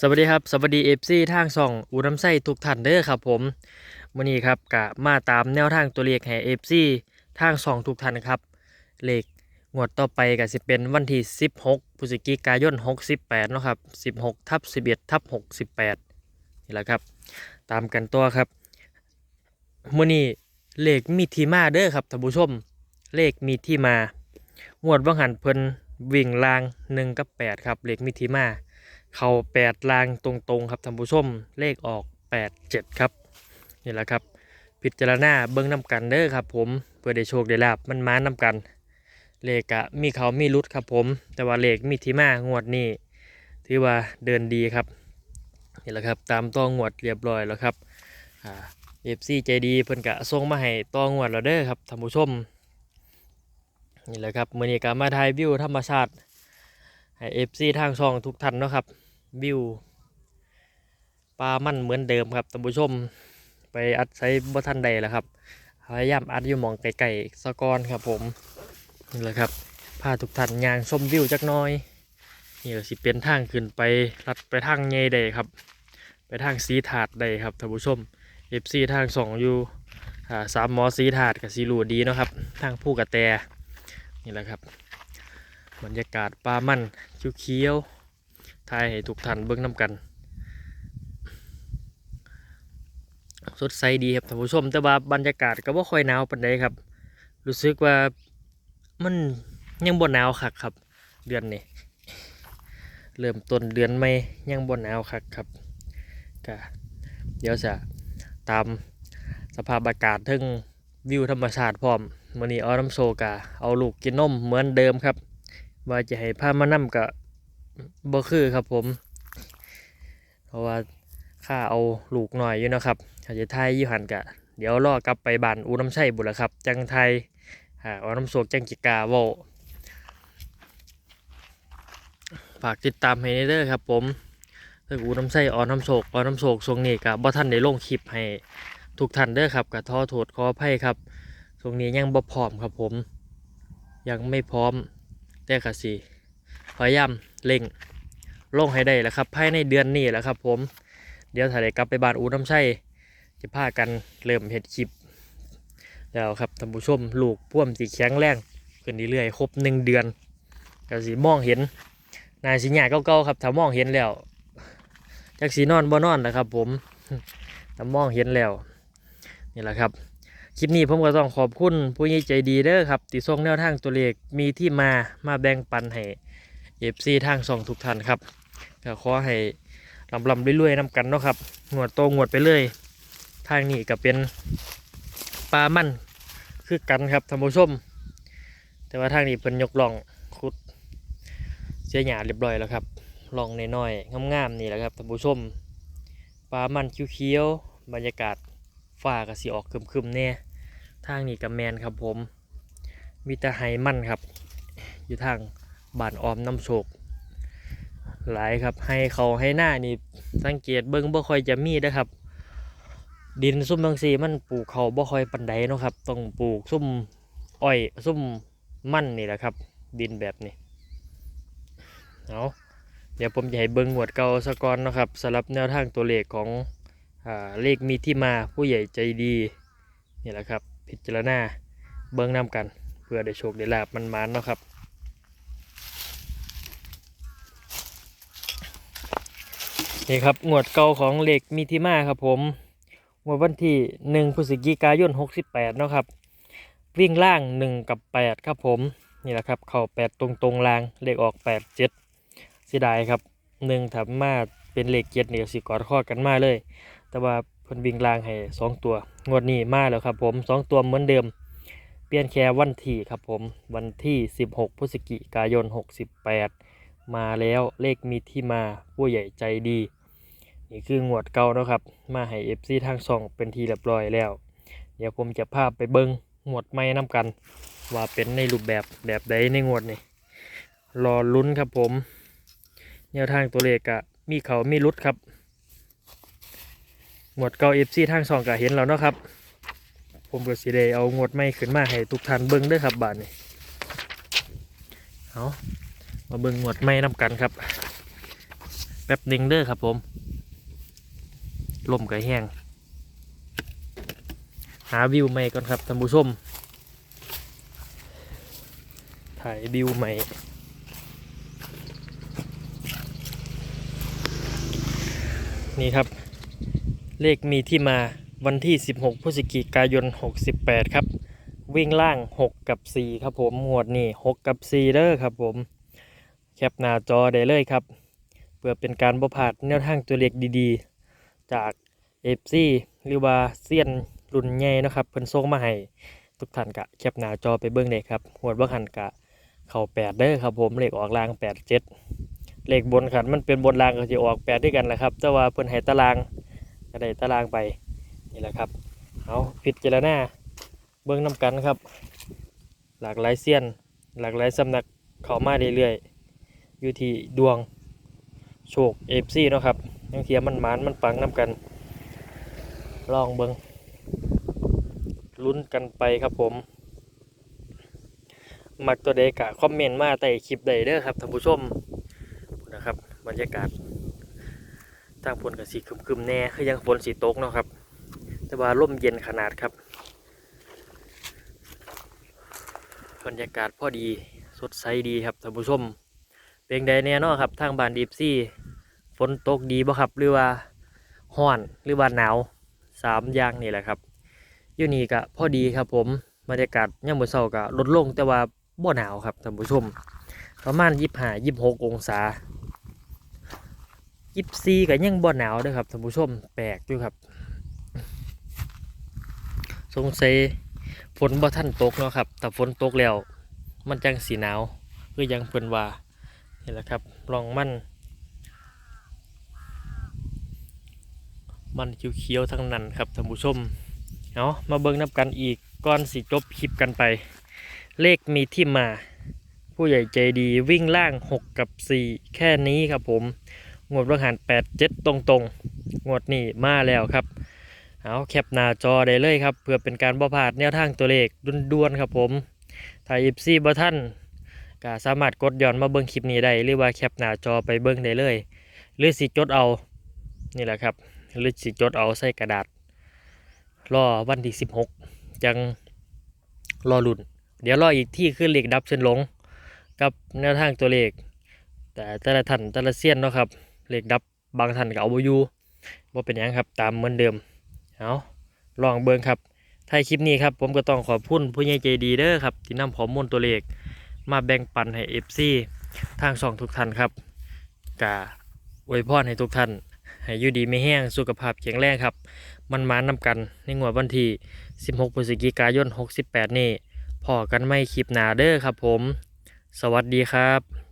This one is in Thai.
สวัสดีครับสวัสดีเอฟซีทางส่องอูน้ำไส้ทุกท่านเด้อครับผมวันนี้ครับกะมาตามแนวทางตัวเลขแห่เอฟซีทางส่องทุกท่านครับเลขงวดต่อไปก็สิเป็นวันที่ 16พฤศจิกายน 68เนาะครับ 16ทับ11ทับ68นี่แหละครับ ตามกันตัวครับมื้อนี้เลขมีที่มาเด้อครับท่านผู้ชมเลขมีที่มางวดว่างหันเพิ่นวิ่งลาง1กับ8ครับเลขมีที่มา เข้าแปดลางตรงๆครับท่านผู้ชมเลขออกแปดเจ็ดครับนี่แหละครับ พิจารณาเบิ้งน้ำกันเด้อครับผมเพื่อได้โชคได้ลาบมันมาน้ำกัน เลขกะมีเขามีรุดครับผม แต่ว่าเลขมีที่มางวดนี้ถือว่าเดินดีครับนี่แหละครับตามต้องงวดเรียบร้อยแล้วครับเอฟซีใจดีเพิ่นกะส่งมาให้ต้องงวดแล้วเด้อครับท่านผู้ชมนี่แหละครับมื้อนี้ก็มาถ่ายวิวธรรมชาติให้เอฟซีทางช่องทุกท่านเนาะครับ วิวปลามันเหมือนเดิมครับท่านผู้ชม ไปอัดใช้บ่ทันใดแล้วครับพยายามอัดอยู่มองไกลๆสะกอนครับผมนี่แหละครับพาทุกท่านยางชมวิวจักน้อยนี่สิเป็นทางขึ้นไปลัดไปทางเงยใดครับ ไปทางสีถาดใดครับท่านผู้ชมเอฟซีทางสองอยู่สามหมอสีถาดกับสีหลูดีเนาะครับ ทางผู้กระแตนี่แหละครับบรรยากาศปลามันเขียวๆ ทายให้ทุกท่านเบิ่งน้ำกัน สดใสดีครับท่านผู้ชมแต่ว่าบรรยากาศก็บ่ค่อยหนาวปานใดครับ รู้สึกว่ามันยังบ่หนาวคักครับ เดือนนี้เริ่มต้นเดือนไม่ยังบ่หนาวคักครับก็เดี๋ยวจะตามสภาพอากาศทึ่งวิวธรรมชาติพร้อมมื้อนี้ออน้ำโซกาเอาลูกกินนมเหมือนเดิมครับ ว่าจะให้พามานํก็บ่ บ่คือครับผม เพราะว่าข้าเอาลูกหน่อยอยู่นะครับถ้าจจะไทยยู่หันกะ เดี๋ยวรอกลับไปบ้านอูน้ำไส้บุตรละครับ จังไทยหาอน้ำโศกจังกิกาเวฝากติดตามให้เด้อครับ ผมเรื่องอูน้ำไส้ออน้ำโศกออน้ำโศกทรงนี้กับบ่ท่านได้ลงคลิปให้ทุกท่านเด้อครับกับท้อโทษขออภัยครับทรงนี้ยังบ่พร้อมครับผม ยังไม่พร้อมแต่กะสิพยายาม เร่งลงให้ได้แล้วครับภายในเดือนนี้แหละครับ ผม เดี๋ยวถ้าได้กลับไปบ้านอูน้ำชัยจะพากันเริ่มเห็ดคลิปแล้วครับท่านผู้ชมลูกพ่วมสีแข็งแรงขึ้นเรื่อยๆครบหนึ่งเดือนก็สีมองเห็นนายสีหยาเก่าๆครับถ้ามองเห็นแล้วจากสีนอนบ่นอนนะครับ ผมถ้ามองเห็นแล้วนี่แหละครับคลิปนี้ผมก็ต้องขอบคุณผู้ใหญ่ใจดีเด้อครับที่ส่งแนวทางตัวเลขมีที่มามาแบ่งปันให้ ฟซีทางสองทุกท่านครับก็ขอให้ลำลำเรื่อยๆน้ำกันเนาะครับงวดโตงวดไปเลย ทางนี้ก็เป็นปลามันคือกันครับท่านผู้ชม แต่ว่าทางนี้เพิ่นยกล่องขุดเสียหยาเรียบร้อยแล้วครับล่องน้อยๆงามๆนี่แหละครับท่านผู้ชมปลามันเขียวๆบรรยากาศฟ้าก็สีออกคึมๆแน่ทางนี้กับแมนครับผม มีแต่ไฮมันครับ อยู่ทาง บานออมน้ำโชกหลายครับให้เขาให้หน้านี่สังเกตเบิ้งบ่ค่อยจะมีนะครับ ดินซุ่มบางสีมันปลูกเขาบ่ค่อยปันใดเนาะครับต้องปลูกซุ่มอ้อยซุ่มมั่นนี่แหละครับ ดินแบบนี้เอาเดี๋ยวผมจะให้เบิ้งหวดเก่าสกอนเนาะครับสำหรับแนวทางตัวเลขของอเลขมีที่มาผู้ใหญ่ใจดีนี่แหละครับ พิจารณาเบิ้งนำกัน เพื่อได้โชคได้ลาบมันมันเนาะครับ นี่ครับงวดเก่าของเหลขมีที่มาครับผมงวดวันที่หนึ่งพฤศจิกายนหกสิบแปดเนาะครับ วิ่งล่างหนึ่งกับแปดครับผมนี่แหละครับ เข่าแปดตรงตรงๆล่างเลขออกแปดเจ็ดเสียดายครับหนึ่งถับมาเป็นเลขเจ็ดเนี่ยสิกอดข้อกันมาเลย แต่ว่าเพิ่นวิ่งล่างให้สองตัวงวดนี้มาแล้วครับผมสองตัวเหมือนเดิม เปลี่ยนแค่วันที่ครับผมวันที่16พฤศจิกายน68 มาแล้วเลขมีที่มาผู้ใหญ่ใจดี นี่คืองวดเก่านะครับ มาให้ FC ทางส่องเป็นทีเรียบร้อยแล้ว เดี๋ยวผมจะพาไปเบิงงวดใหม่น้ำกัน ว่าเป็นในรูปแบบแบบใดในงวดนี้รอลุ้นครับผม แนวทางตัวเลขกะมีเขามีรุดครับงวดเก่าเอฟซีทางสองก็เห็นแล้วเนาะครับ ผมก็สิได้เอางวดใหม่ขึ้นมาให้ทุกท่านเบิ่งด้วยครับบาทนี้เอา มาเบิ่งงวดใหม่นำกันครับ แป๊บนึงเด้อครับผมลมก็แห้ง หาวิวใหม่ก่อนครับท่านผู้ชม ถ่ายวิวใหม่นี่ครับ เลขมีที่มาวันที่ 16พฤศจิกายน 68 ครับ วิ่งล่าง 6 กับ 4 ครับผมหมวดนี่ 6 กับ 4 เด้อครับผม แคปหน้าจอได้เลยครับ เพื่อเป็นการบ่พลาดแนวทางตัวเลขดีๆ จาก FC หรือว่าเซียนรุ่นใหญ่นะครับเพิ่นส่งมาให้ทุกท่านกะแคปหน้าจอไปเบิ่งได้ครับหวดบ่หันกะเข้า8เด้อครับผมเลขออกล่าง87เลขบนขันมันเป็นบนล่างก็สิออก8ด้วยกันแหละครับ แต่ว่าเพิ่นให้ตารางก็ได้ตารางไปนี่แหละครับเอาพิจารณาเบิ่งนํกันครับ หลากหลายเซียน หลากหลายสำนักเข้ามาเรื่อยๆ อยู่ที่ดวงโชค FC เนาะครับยังเทียมันหมานมันปังนํกัน ลองเบิงลุ้นกันไปครับผม มักตัวเดกะคอมเมนต์มาใต้คลิปใดเด้อครับท่านผู้ชมนะครับบรรยากาศทางฝนกับสีครึมๆแน่คือยังฝนสีตกเนาะครับ แต่ว่าร่มเย็นขนาดครับบรรยากาศพอดีสดใสดีครับท่านผู้ชม เป็นไดแน่นอนครับทางบ้านดีฟซี่ฝนตกดีบ่ครับ หรือว่าห้อนหรือว่าหนาวสามอย่างนี่แหละครับอยู่นี่ก็พอดีครับผมบรรยากาศยามมื้อเช้าก็ลดลงแต่ว่าบ่หนาวครับท่านผู้ชม ประมาณยี่ห้ายี่หกองศายี่สี่ก็ยังบ่หนาวด้วยครับท่านผู้ชมแปลกอยู่ครับ สงสัยฝนบ่ทันตกเนาะครับแต่ฝนตกแล้ว มันจังสีหนาวคือยังเพิ่นว่า นี่แหละครับลองมัน มันเขียวๆทั้งนั้นครับท่านผู้ชมเอามาเบิ่งนับกันอีกก่อนสิจบคลิปกันไป เลขมีที่มา ผู้ใหญ่ใจดีวิ่งล่าง 6 กับ 4 แค่นี้ครับผม งวดประหาร8 7 ตรงๆงวดนี้มาแล้วครับ เอาแคปหน้าจอได้เลยครับ เพื่อเป็นการบ่พลาดแนวทางตัวเลขด่วนๆครับผมถ้า FC บ่ท่าน ก็สามารถกดย้อนมาเบิ่งคลิปนี้ได้หรือว่าแคปหน้าจอไปเบิ่งได้เลย หรือสิจดเอานี่แหละครับหรือสิจดเอาใส่กระดาษ รอวันที่สิบหกจังรอลุ่น เดี๋ยวรออีกที่คือเลขดับเส้นหลง กับแนวทางตัวเลข แต่แต่ละท่านแต่ละเซียนเนาะครับเลขดับบางท่านก็เอาบอยู่ว่าเป็นยังครับตามเหมือนเดิมเอาลองเบิ่งครับท้ายคลิปนี้ครับผมก็ต้องขอบคุณผู้ใหญ่ใจดีเด้อครับที่นำข้อมูลตัวเลข มาแบ่งปันให้ FC ทางสองทุกท่านครับกาอวยพรให้ทุกท่าน ให้อยู่ดีไม่แห้งสุขภาพแข็งแรงครับ มันมานำกันในงวดวันที่ 16พฤศจิกายน 68 นี่พอกันไม่คลิปหนาเด้อครับผม สวัสดีครับ